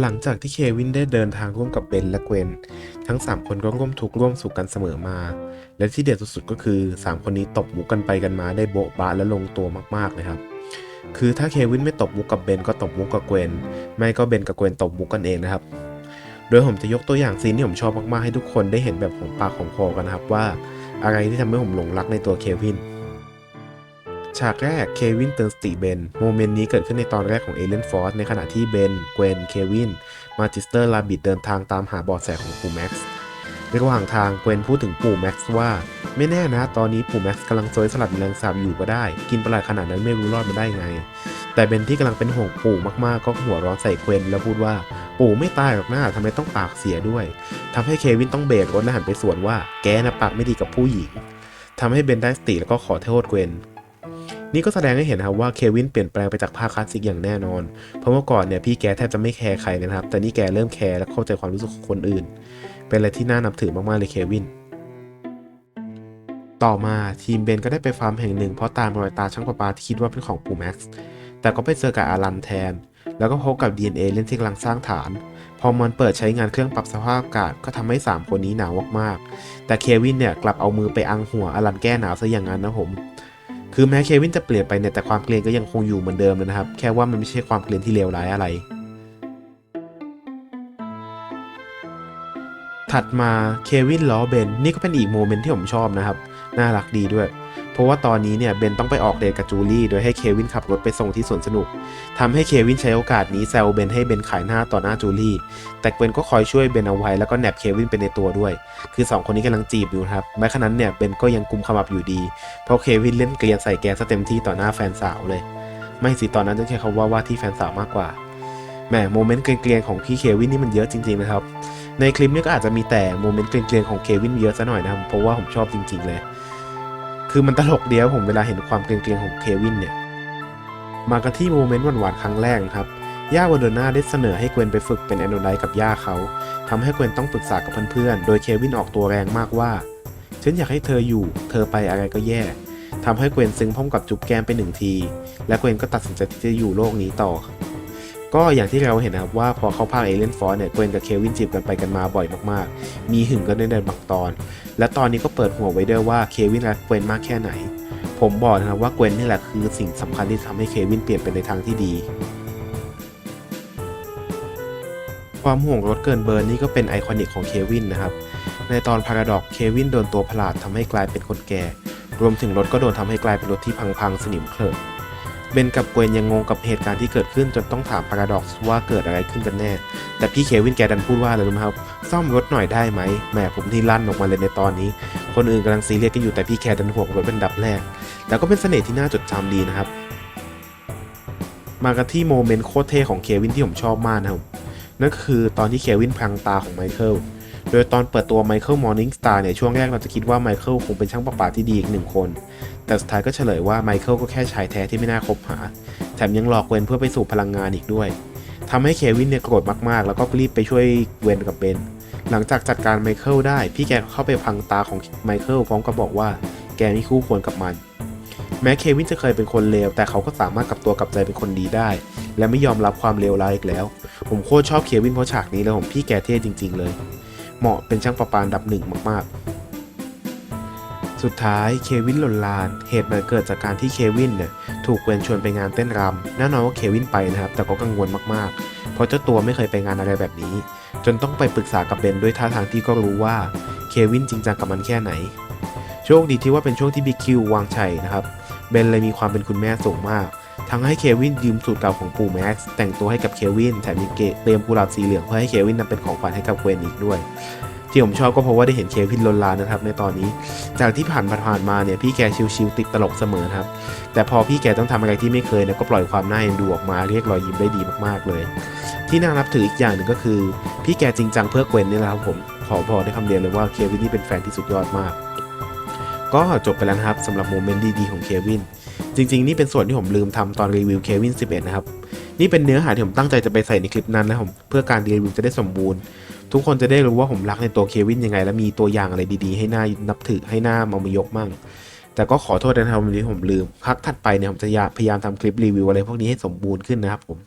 หลังจากที่เควินได้เดินทางร่วมกับเบนและเกวนทั้ง 3 คนก็ร่วมทุกข์ร่วมสุขกันเสมอมา และที่เด็ดสุดๆก็คือ 3 คนนี้ตบมุกกันไปกันมาได้โบ๊ะบะและลงตัวมากๆเลยครับ คือถ้าเควินไม่ตบมุกกับเบนก็ตบมุกกับเกวนไม่ก็เบนกับเกวนตบมุกกันเองนะครับ โดยผมจะยกตัวอย่างซีนที่ผมชอบมากๆให้ทุกคนได้เห็นแบบของปากของคอกันนะครับว่า อะไรที่ทำให้ผมหลงรักในตัวเควิน ฉากแรกเควินเตือนสติเบน โมเมนต์นี้เกิดขึ้นในตอนแรกของเอเลนฟอร์สในขณะที่เบน เกวนเควิน มาจิสเตอร์ลาบิดเดินทางตามหาบอดแสของปู่แม็กซ์ในระหว่างทางเกวนพูดถึงปู่แม็กซ์ว่า ไม่แน่นะ ตอนนี้ปู่แม็กซ์กำลังซอยสลัดแมลงสาบอยู่ก็ได้ กินประหลาดขนาดนั้นไม่รู้รอดมาได้ไง แต่เบนที่กำลังเป็นห่วงปู่มากๆ ก็หัวร้อนใส่เกวนแล้วพูดว่า ปู่ไม่ตายหรอกนะทำไมต้องปากเสียด้วยทำให้เควินต้องเบรกรถและหันไปสวนว่าแกนะปากไม่ดีกับผู้หญิงทำให้เบนได้สติแล้วก็ขอโทษเกวน นี่ก็แสดงให้เห็นนะครับว่าเควินเปลี่ยนแปลงไปจากภาคคลาสสิกอย่างแน่นอน เพราะเมื่อก่อนเนี่ยพี่แกแทบจะไม่แคร์ใครนะครับ แต่นี่แกเริ่มแคร์และเข้าใจความรู้สึกของคนอื่น เป็นอะไรที่น่านับถือมากๆเลยเควิน ต่อมาทีมเบนก็ได้ไปฟาร์มแห่งหนึ่งเพราะตามรอยตาช่างประปาที่คิดว่าเป็นของปูแม็กซ์ แต่ก็ไปเจอกับอารันแทน แล้วก็พบกับ DNA เล่นที่กำลังสร้างฐาน พอมันเปิดใช้งานเครื่องปรับสภาพอากาศก็ทำให้ 3 คนนี้หนาวมากๆ แต่เควินเนี่ยกลับเอามือไปอังหัวอารันแก้หนาวซะอย่างนั้นนะผม คือแม้เควินจะเปลี่ยนไปเนี่ยแต่ความเกลียนก็ยังคงอยู่เหมือนเดิมเลยนะครับ แค่ว่ามันไม่ใช่ความเกลียนที่เลวร้ายอะไร ถัดมาเควินล้อเบนนี่ก็เป็นอีกโมเมนต์ที่ผมชอบนะครับ น่ารักดีด้วย ราะว่าตอนนี้เนี่ยเบนต้องไปออกเดทกับจูลี่ โดยให้เควินขับรถไปส่งที่สวนสนุกทำให้เควินใช้โอกาสนี้แซวเบนให้เบนขายหน้าต่อหน้าจูลี่ แต่เบนก็คอยช่วยเบนเอาไว้แล้วก็แนบเควินไปในตัวด้วย คือ 2 คนนี้กำลังจีบอยู่ครับแม้ขณะนั้นเนี่ยเบนก็ยังกุมขมับอยู่ดี เพราะเควินเล่นเกลียนใส่แกซะเต็มที่ต่อหน้าแฟนสาวเลย ไม่สิตอนนั้นต้องใช้คำว่าว่าที่แฟนสาวมากกว่าแหมโมเมนต์เกลียนๆของพี่เควินนี่มันเยอะจริงๆนะครับในคลิปนี้ก็อาจจะมีแต่โมเมนต์เกลียนๆของเควินเยอะซะหน่อยนะครับเพราะว่าผมชอบจริงๆเลย คือมันตลกเดียวผมเวลาเห็นความเกลียนๆของเควินเนี่ย มากันที่โมเมนต์หวานๆครั้งแรกนะครับ ย่าวาเดอร์นาได้เสนอให้เกวนไปฝึกเป็นแอนโดไลกับย่าเขาทำให้เกวนต้องปรึกษากับเพื่อนๆ โดยเควินออกตัวแรงมากว่า ฉันอยากให้เธออยู่ เธอไปอะไรก็แย่ทำให้เกวนซึ้งพร้อมกับจุ๊บแก้มไปหนึ่งที และเกวนก็ตัดสินใจที่จะอยู่โลกนี้ต่อ ก็อย่างที่เราเห็นนะครับว่าพอเข้าภาคเอเลนฟอร์เนี่ยเกวนกับเควินจีบกันไปกันมาบ่อยมากๆ มีหึงกันในบางตอน และตอนนี้ก็เปิดหัวไว้ด้วยว่าเควินรักเกวนมากแค่ไหน ผมบอกนะครับว่าเกวนนี่แหละคือสิ่งสำคัญที่ทำให้เควินเปลี่ยนไปในทางที่ดี ความห่วงรถเกินเบอร์นี่ก็เป็นไอคอนิกของเควินนะครับ ในตอนพาราดอกเควินโดนตัวประหลาดทำให้กลายเป็นคนแก่ รวมถึงรถก็โดนทำให้กลายเป็นรถที่พังๆสนิมเคลิบ เบนกับเกวนยังงงกับเหตุการณ์ที่เกิดขึ้นจนต้องถามพาราดอกว่าเกิดอะไรขึ้นกันแน่ แต่พี่เควินแกดันพูดว่าอะไรรู้ไหมครับ ซ่อมรถหน่อยได้ไหมแหมผมที่ลั่นออกมาเลยในตอนนี้ คนอื่นกำลังซีเรียสกันอยู่แต่พี่แคดันห่วงรถเป็นดับแรก แต่ก็เป็นเสน่ห์ที่น่าจดจำดีนะครับ มากันที่โมเมนต์โคตรเท่ของเควินที่ผมชอบมากนะครับ นั่นคือตอนที่เควินพลังตาของไมเคิล โดยตอนเปิดตัวไมเคิลมอร์นิงสตาร์เนี่ยช่วงแรกเราจะคิดว่าไมเคิลคงเป็นช่างประปาที่ดีอีกหนึ่งคน แต่สุดท้ายก็เฉลยว่าไมเคิลก็แค่ชายแท้ที่ไม่น่าคบหา แถมยังหลอกเวนเพื่อไปสู่พลังงานอีกด้วยทำให้เควินเนี่ยโกรธมากๆ แล้วก็รีบไปช่วยเวนกับเบนหลังจากจัดการไมเคิลได้ พี่แกเข้าไปพังตาของไมเคิลพร้อมกับบอกว่าแกไม่คู่ควรกับมัน แม้เควินจะเคยเป็นคนเลว แต่เขาก็สามารถกลับตัวกลับใจเป็นคนดีได้ และไม่ยอมรับความเลวร้ายอีกแล้ว ผมโคตรชอบเควินเพราะฉากนี้เลยผมพี่แกเท่จริง ๆ เลย เหมาะเป็นช่างประปาอันดับหนึ่งมากๆ สุดท้ายเควินหล่นลาน เหตุมันเกิดจากการที่เควินเนี่ยถูกเกวนชวนไปงานเต้นรำแน่นอนว่าเควินไปนะครับ แต่ก็กังวลมากๆ เพราะเจ้าตัวไม่เคยไปงานอะไรแบบนี้ จนต้องไปปรึกษากับเบนด้วยท่าทางที่ก็รู้ว่าเควินจริงจังกับมันแค่ไหน โชคดีที่ว่าเป็นช่วงที่บิ๊กคิววางชัยนะครับ เบนเลยมีความเป็นคุณแม่สูงมาก ทั้งให้เควินยืมสูตรเก่าของปู่แม็กซ์แต่งตัวให้กับเควินแถมยังเตรียมกุหลาบสีเหลืองเพื่อให้เควินนำเป็นของขวัญให้กับเกวนอีกด้วย ที่ผมชอบก็เพราะว่าได้เห็นเควินลนลานนะครับในตอนนี้ จากที่ผ่านผ่านมาเนี่ยพี่แกชิวๆติดตลกเสมอครับ แต่พอพี่แกต้องทำอะไรที่ไม่เคยเนี่ยก็ปล่อยความน่าเอ็นดูออกมาเรียกรอยยิ้มได้ดีมากๆเลย ที่น่านับถืออีกอย่างหนึ่งก็คือ พี่แกจริงจังเพื่อเกวนนี่แหละครับผมขอพอได้คำเดียวเลยว่าเควินนี่เป็นแฟนที่สุดยอดมาก ก็จบไปแล้วครับสำหรับโมเมนต์ดีๆของเควิน จริงๆ นี่เป็นส่วนที่ผมลืมทำตอนรีวิวเควิน11 นะครับ นี่เป็นเนื้อหาที่ผมตั้งใจจะไปใส่ในคลิปนั้นนะผมเพื่อการรีวิวจะได้สมบูรณ์ ทุกคนจะได้รู้ว่าผมรักในตัวเควินยังไง และมีตัวอย่างอะไรดีๆ ให้หน่านับถือให้หน้ามามายกมั่ง แต่ก็ขอโทษนะครับวันนี้ผมลืมพักถัดไปเนี่ยผมจะพยายามทำคลิปรีวิวอะไรพวกนี้ให้สมบูรณ์ขึ้นนะครับผม